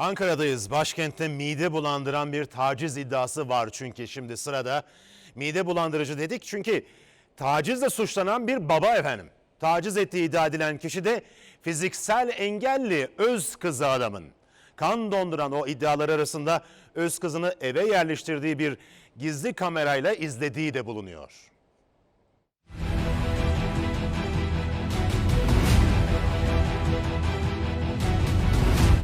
Ankara'dayız. Başkentte mide bulandıran bir taciz iddiası var çünkü şimdi sırada. Mide bulandırıcı dedik çünkü tacizle suçlanan bir baba efendim. Taciz ettiği iddia edilen kişi de fiziksel engelli öz kızı adamın. Kan donduran o iddialar arasında öz kızını eve yerleştirdiği bir gizli kamerayla izlediği de bulunuyor.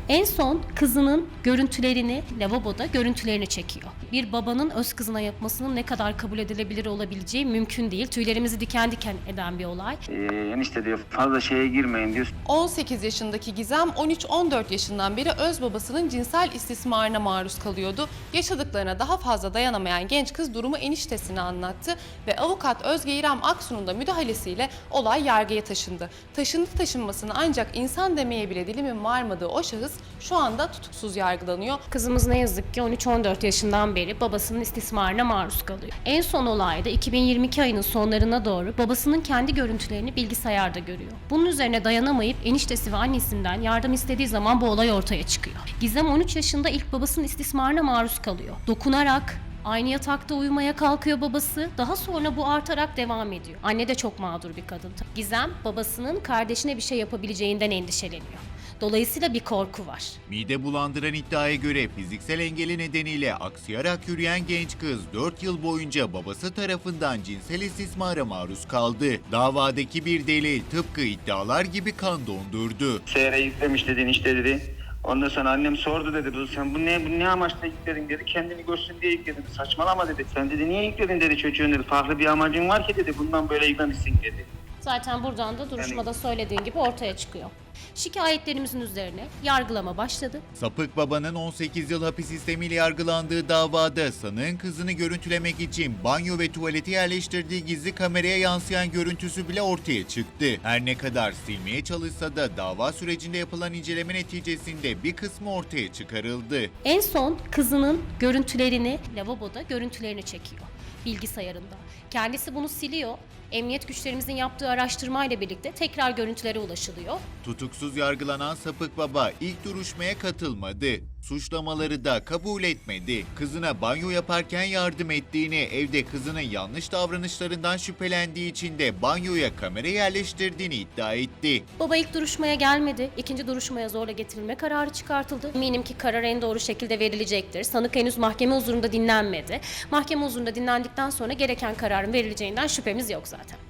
En son kızının görüntülerini, lavaboda görüntülerini çekiyor. Bir babanın öz kızına yapmasının ne kadar kabul edilebilir olabileceği mümkün değil. Tüylerimizi diken diken eden bir olay. Ee, enişte diyor fazla şeye girmeyin diyor. 18 yaşındaki Gizem 13-14 yaşından beri öz babasının cinsel istismarına maruz kalıyordu. Yaşadıklarına daha fazla dayanamayan genç kız durumu eniştesine anlattı ve avukat Özge İrem Aksu'nun da müdahalesiyle olay yargıya taşındı. Taşındı taşınmasını ancak insan demeye bile dilimin varmadığı o şahıs şu anda tutuksuz yargılanıyor. Kızımız ne yazık ki 13-14 yaşından beri babasının istismarına maruz kalıyor. En son olayda 2022 ayının sonlarına doğru babasının kendi görüntülerini bilgisayarda görüyor. Bunun üzerine dayanamayıp eniştesi ve annesinden yardım istediği zaman bu olay ortaya çıkıyor. Gizem 13 yaşında ilk babasının istismarına maruz kalıyor. Dokunarak, Aynı yatakta uyumaya kalkıyor babası. Daha sonra bu artarak devam ediyor. Anne de çok mağdur bir kadın. Gizem babasının kardeşine bir şey yapabileceğinden endişeleniyor. Dolayısıyla bir korku var. Mide bulandıran iddiaya göre fiziksel engeli nedeniyle aksayarak yürüyen genç kız 4 yıl boyunca babası tarafından cinsel istismara maruz kaldı. Davadaki bir delil tıpkı iddialar gibi kan dondurdu. Seyre yüklemiş dedi enişte dedi. Ondan sonra annem sordu dedi. Bu sen bu ne bu ne amaçla yükledin dedi. Kendini görsün diye yükledim. Saçmalama dedi. Sen dedi niye yükledin dedi çocuğun dedi. Farklı bir amacın var ki dedi. Bundan böyle yüklemişsin dedi. Zaten buradan da duruşmada söylediğin gibi ortaya çıkıyor. Şikayetlerimizin üzerine yargılama başladı. Sapık babanın 18 yıl hapis sistemiyle yargılandığı davada sanığın kızını görüntülemek için banyo ve tuvaleti yerleştirdiği gizli kameraya yansıyan görüntüsü bile ortaya çıktı. Her ne kadar silmeye çalışsa da dava sürecinde yapılan inceleme neticesinde bir kısmı ortaya çıkarıldı. En son kızının görüntülerini, lavaboda görüntülerini çekiyor bilgisayarında. Kendisi bunu siliyor. Emniyet güçlerimizin yaptığı araştırmayla birlikte tekrar görüntülere ulaşılıyor. Tutuksuz yargılanan sapık baba ilk duruşmaya katılmadı. Suçlamaları da kabul etmedi. Kızına banyo yaparken yardım ettiğini, evde kızının yanlış davranışlarından şüphelendiği için de banyoya kamera yerleştirdiğini iddia etti. Baba ilk duruşmaya gelmedi. İkinci duruşmaya zorla getirilme kararı çıkartıldı. Eminim ki karar en doğru şekilde verilecektir. Sanık henüz mahkeme huzurunda dinlenmedi. Mahkeme huzurunda dinlendikten sonra gereken kararın verileceğinden şüphemiz yok zaten.